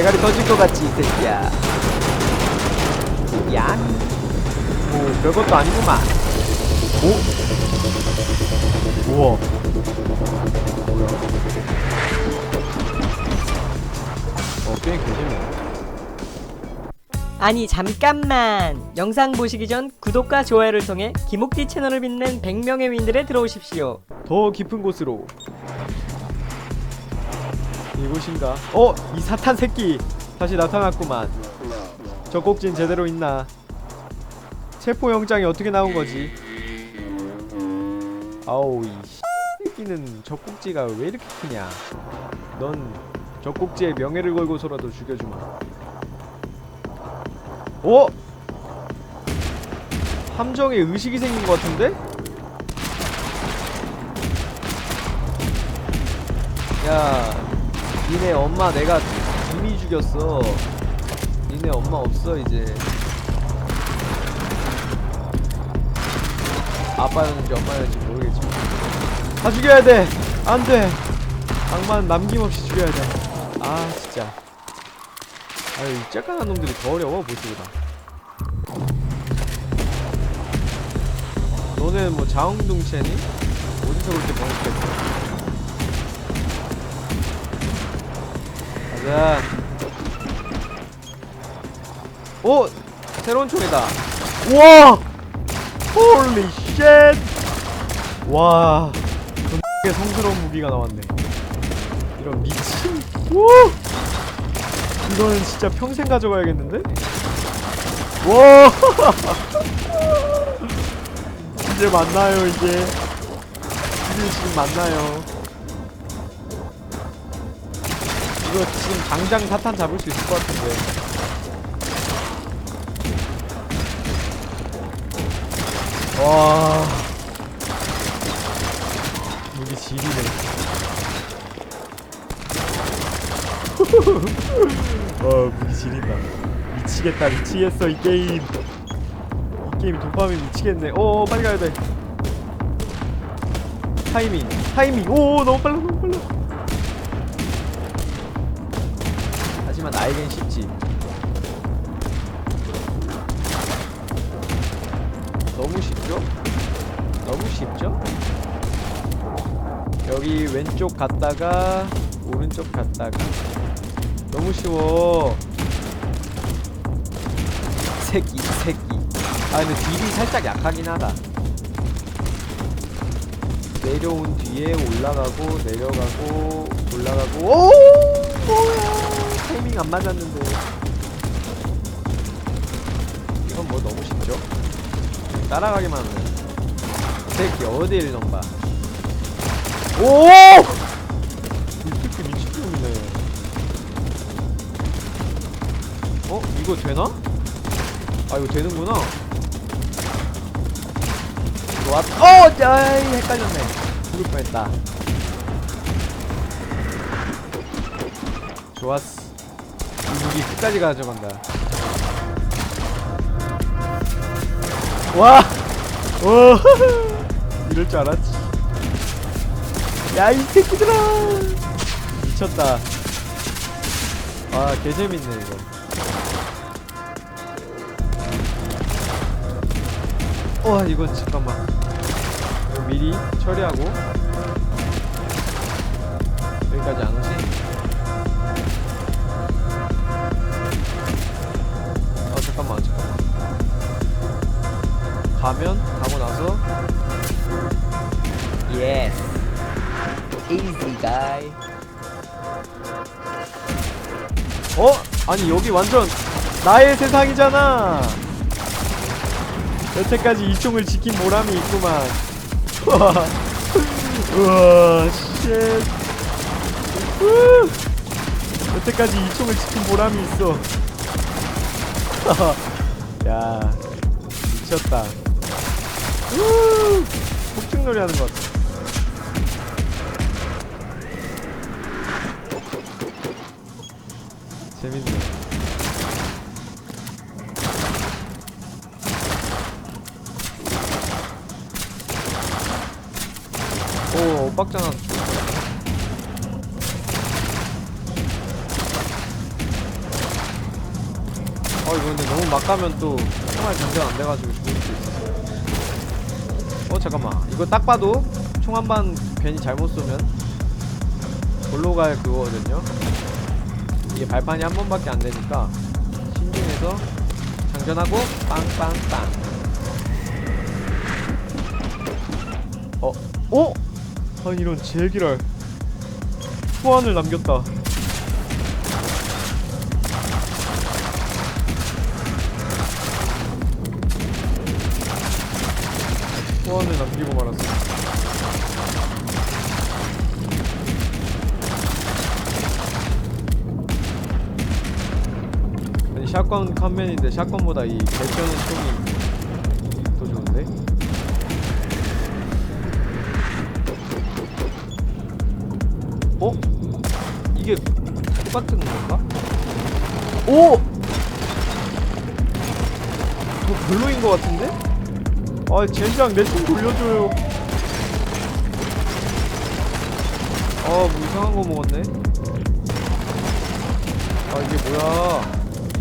대가리 터질 것 같지 이 새끼야. 야? 오 별것도 아니구만. 오? 우와. 뭐야 어 게임 개재밌네. 아니 잠깐만. 영상 보시기 전 구독과 좋아요를 통해 김옥디 채널을 빛낸 100명의 윈들에 들어오십시오. 더 깊은 곳으로 이곳인가? 어! 이 사탄 새끼 다시 나타났구만 저 꼭진 제대로 있나 체포 영장이 어떻게 나온 거지? 아우 이 새끼는 저 꼭지가 왜 이렇게 크냐 넌저 꼭지의 명예를 걸고서라도 죽여주마 어? 함정에 의식이 생긴 것 같은데? 야, 니네 엄마 내가 이미 죽였어. 니네 엄마 없어 이제. 아빠였는지 엄마였는지 모르겠지만 다 죽여야 돼. 안 돼. 악만 남김없이 죽여야 돼. 아 진짜. 아유 이 쬐깐한 놈들이 더 어려워 보시보다. 너는 뭐 자웅둥체니? 어디서 그렇게 번역했어? 자. 오! 새로운 총이다. 우와! 홀리 쉣! 와. 그 성스러운 무기가 나왔네. 이런 미친. 우! 이거는 진짜 평생 가져가야겠는데? 와! 이제 만나요, 이제. 이제 지금 만나요. 이거 지금 당장 사탄 잡을 수 있을 것 같은데. 와. 무기 지리네. 와, 무기 지린다. 미치겠다, 미치겠어, 이 게임. 이 게임 도파민 미치겠네. 오, 빨리 가야 돼. 타이밍, 타이밍. 오, 너무 빨라, 너무 빨라. 나에겐 쉽지. 너무 쉽죠? 너무 쉽죠? 여기 왼쪽 갔다가 오른쪽 갔다가 너무 쉬워. 새끼 새끼. 아 근데 딜이 살짝 약하긴 하다. 내려온 뒤에 올라가고 내려가고 올라가고 오 뭐야 타이밍 안 맞았는데 이건 뭐 너무 쉽죠? 따라가기만 하면 이 새끼 어디를 넘봐 오! 이 새끼 미친놈이네 어? 이거 되나? 아 이거 되는구나 좋았 어! 아이 헷갈렸네 죽을 뻔했다 좋았어 이 무기 끝까지 가져간다 와! 오! 이럴 줄 알았지. 야, 이 새끼들아! 미쳤다. 아, 개재밌네, 이거. 와, 이건 잠깐만. 이거 미리 처리하고. 여기까지 안 오지? 가면 가고 나서. 예스 easy guy. 어? 아니 여기 완전 나의 세상이잖아. 여태까지 이 총을 지킨 보람이 있구만. 우와 우와 쉣 우! 여태까지 이 총을 지킨 보람이 있어. 야 미쳤다. 우! 폭죽놀이 하는 것 같아. 재밌네. 오, 빡잖아. 어 이거 근데 너무 막 가면 또 총알 장전 안 돼가지고 어. 어 잠깐만 이거 딱 봐도 총 한 방 괜히 잘못 쏘면 골로 갈 그거거든요. 이게 발판이 한 번밖에 안 되니까 신중해서 장전하고 빵빵빵. 어? 어? 아니 이런 제기랄 소환을 남겼다. 소환을 남기고 말았어. 아니 샷건 칸맨인데 샷건보다 이 개쩌는 총이 더 좋은데? 어? 이게 똑같은 건가? 오! 더 별로인 것 같은데? 아 젠장 내 총 돌려줘요 아뭐 이상한 거 먹었네 아 이게 뭐야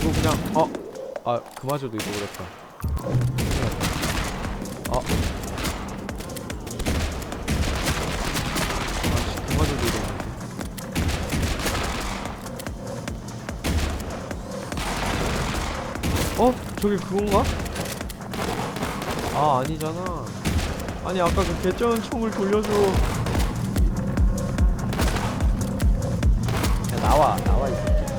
이거 그냥 어? 아 그마저도 잊어버렸다 아 아씨 그마저도 잊어버렸네 어? 저기 그건가? 아 아니잖아. 아니 아까 그 개쩌는 총을 돌려줘. 야 나와 나와 이 새끼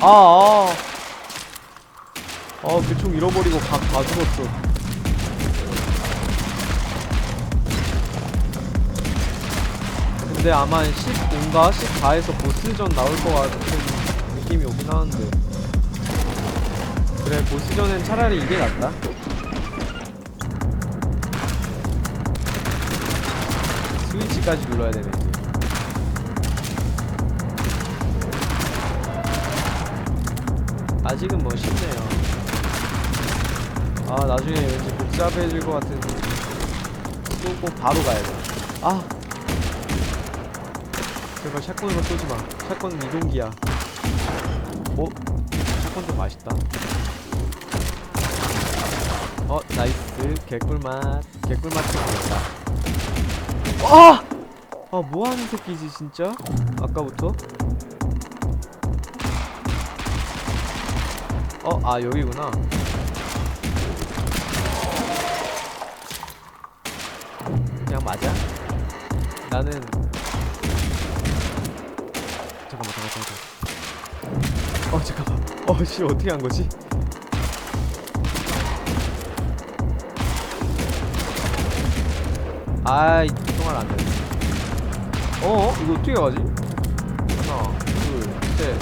아아. 아그 총 잃어버리고 가, 다 죽었어. 근데 아마 15인가 14에서 보스전 나올 것 같은 느낌이 오긴 하는데 그래 보스전엔 차라리 이게 낫다. 스위치까지 눌러야 되네. 아직은 뭐 쉽네요. 아 나중에 왠지 복잡해질 것 같은 쏘고 바로 가야 돼아! 제발 샷건으로 쏘지마. 샷건은 이동기야. 어? 샷건 좀 맛있다 어 나이스 개꿀맛 개꿀맛 좀 먹었다 아! 아 뭐하는 새끼지 진짜? 아까부터? 어? 아 여기구나 그냥 맞아? 나는 잠깐만 잠깐만 잠깐만 어 잠깐만 어씨 어떻게 한 거지? 아이 통화를 안 되네. 어? 이거 어떻게 가지? 하나, 둘, 셋.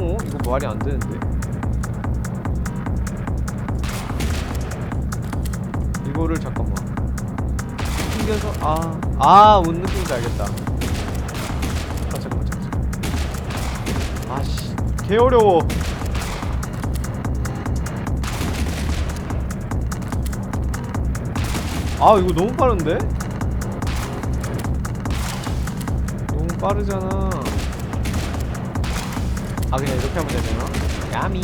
어? 이거 말이 안 되는데. 이거를 잠깐만. 튕겨서 아, 아, 뭔 느낌인지 알겠다. 개 어려워. 아 이거 너무 빠른데? 너무 빠르잖아 아 그냥 이렇게 하면 되나? 야미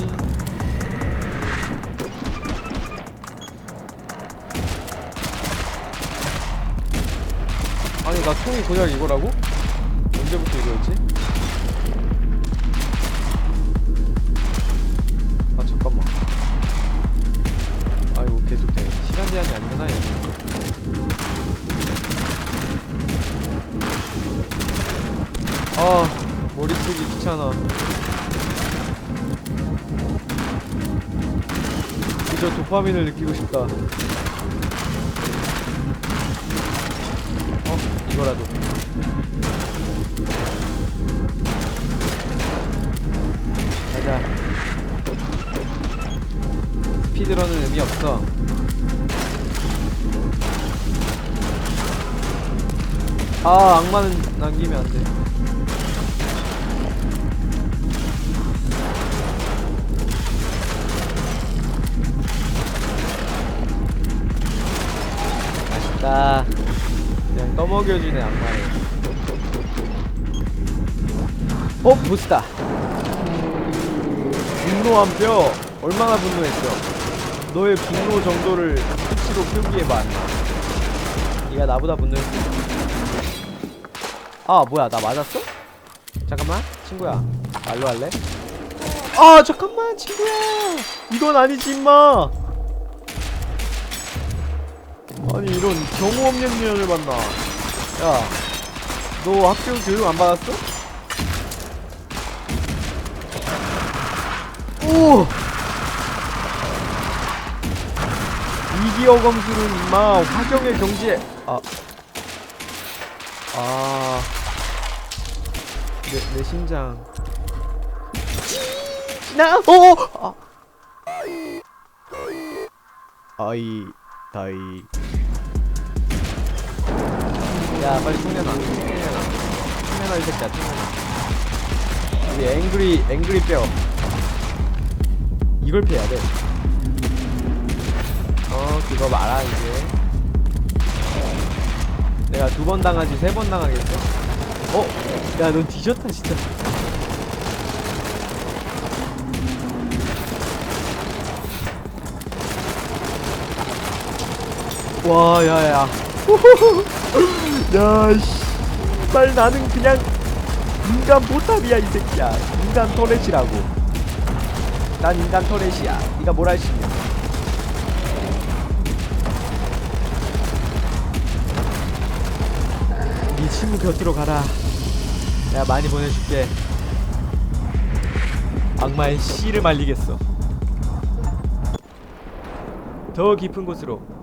아니 나 총이 고작 이거라고? 언제부터 이거였지? 제한이 아니구나 아 머리 쓰기 귀찮아. 그저 도파민을 느끼고 싶다. 어 이거라도. 가자. 스피드런은 의미 없어 아 악마는 남기면 안돼. 맛있다. 그냥 떠먹여주네 악마를. 어 보스다. 분노한 뼈 얼마나 분노했어 너의 분노 정도를 수치로 표기해봐. 네가 나보다 분노했어 아 뭐야 나 맞았어? 잠깐만 친구야 말로 할래? 아 잠깐만 친구야 이건 아니지 임마 아니 이런 경우 없는 년을 만나 야너 학교 교육 안 받았어? 오! 위기어 검수는 임마 화경의 경지에 아. 아. 내, 내 심장. 나, 오! 아. 아이, 다이. 야, 빨리 총내놔. 총내놔. 총내놔, 이 새끼야, 총내놔. 우리 앵그리, 앵그리 뼈. 이걸 피해야 돼. 어, 그거 말아, 이제. 내가 두 번 당하지, 세 번 당하겠어? 어? 야, 넌 뒤졌다, 진짜. 와, 야, 야. 야, 씨. 말 나는 그냥 인간 보탑이야, 이 새끼야. 인간 토렛이라고. 난 인간 토렛이야. 네가 뭘 할 수 있냐? 네 친구 곁으로 가라. 내가 많이 보내줄게. 악마의 씨를 말리겠어. 더 깊은 곳으로.